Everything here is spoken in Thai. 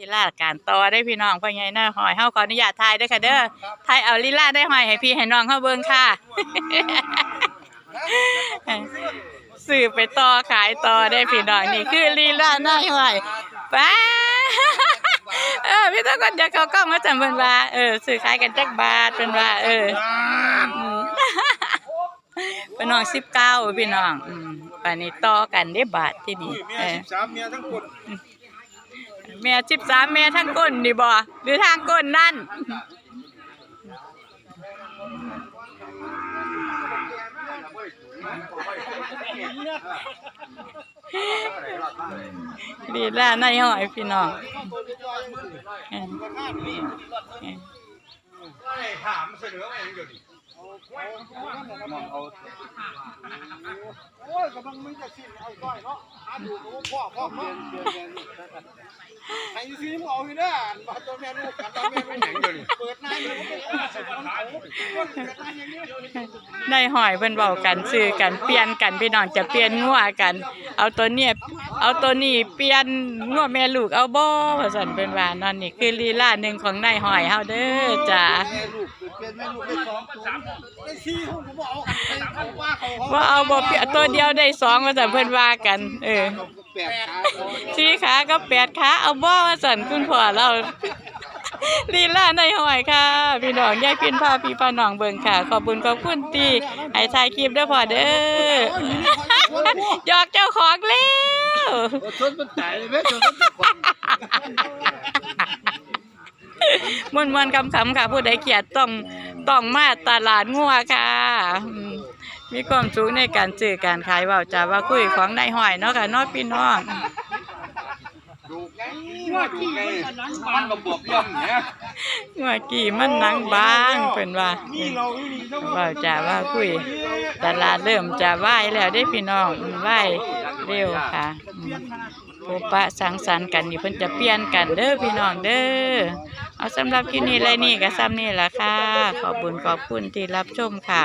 ลีลาการต่อได้พี่น้องพ่อใหญ่หน้าหอยเฮาขออนุญาตถ่ายเด้อค่ะเด้อถ่ายเอาลีลาได้หอยให้พี่ให้น้องเฮาเบิ่งค่ะ สื่อไปต่อขายต่อได้พี่น้องนี่คือลีลาหน้าหอยป้าเออพี่ต้องคนจะเข้ากล้องมาจำเพิ่นว่าเออสื่อขายกันจักบาทเพิ่นว่าเอออืมพี่น้อง19พี่น้องอืมป่านนี้ต่อกันได้บาทที่นี่เมียเออ แม่สิบสามแม่ทั้งก้นนี่บ่หรือทางก้นนั่นดีแล่าในหอยพี่น้องเออเออถามเสนอมาเองเดี๋ยวนี้โอ้ย กำลังมึงจะสิ้นเอาก้อยเนาะหาดูกับพ่อพ่อเนาะใครซื้อมึงเอาอยู่เด้อมาตัวแม่ลูกกันตัวแม่เป็นหยังเดี๋ยวนี้เปิดนายมันก็เป็นสิบคนโอ้เปิดนาอย่างนี้ในหอยเพิ่นเว้ากันซื้อกันเปลี่ยนกันพี่น้องจะเปลี่ยนงัวกัน เอาตัวเนี้ยเอาตัวนี้เปลี่ยนงัวแม่ลูกเอาบ่ว่าซั่นเพิ่นว่านั่นนี่คือลีลาหนึ่งของนายหอยเฮาเด้อจ้า แม่ลูก เป็นแม่ลูกได้สองตัวได้สี่ห้องผมบอกเอาเขาว่าเขาเขาว่าเอาบ่เปลี่ยนตัวเดียวได้สองว่าซั่นเพิ่นว่ากัน เออแปดขาสี่ขากับแปดขาเอาบ่ว่าซั่นคุณพ่อเราลีลาในหอยค่ะ พี่น้องยายพินพาพี่พาน้องเบิ่งค่ะ ขอบคุณขอบคุณที่ให้ถ่ายคลิปเด้อพ่อเด้อหยอกเจ้าของแล้วชนมันตายเลยแม่ชนมันตาย มวนมวนๆคำคำๆค่ะ ผู้ใดเขียดต้องต้องมาตลาดงัวค่ะอืมมีความสูงในการซื้อการขายเว่าจาว่าคุยของนายหอยเนาะค่ะเนาะพี่น้องดูไงว่าดูไงมันก็บวกย่อมเนี่ยงัวกี่มันหนังบางเพิ่นว่า นี่เราอีนี่ก็เว่าจาว่าคุย ตลาดเริ่มจะไหวายแล้วได้พี่น้องอืมไหวาย เร็วค่ะอืมพบปะสังสรรค์กันนี่เพิ่นจะเปลี่ยนกันเด้อพี่น้องเด้อเอาสำหรับที่นี้ไรนี่ก็ซ้ำนี่ละค่ะ ขอบคุญขอบคุณที่รับชมค่ะ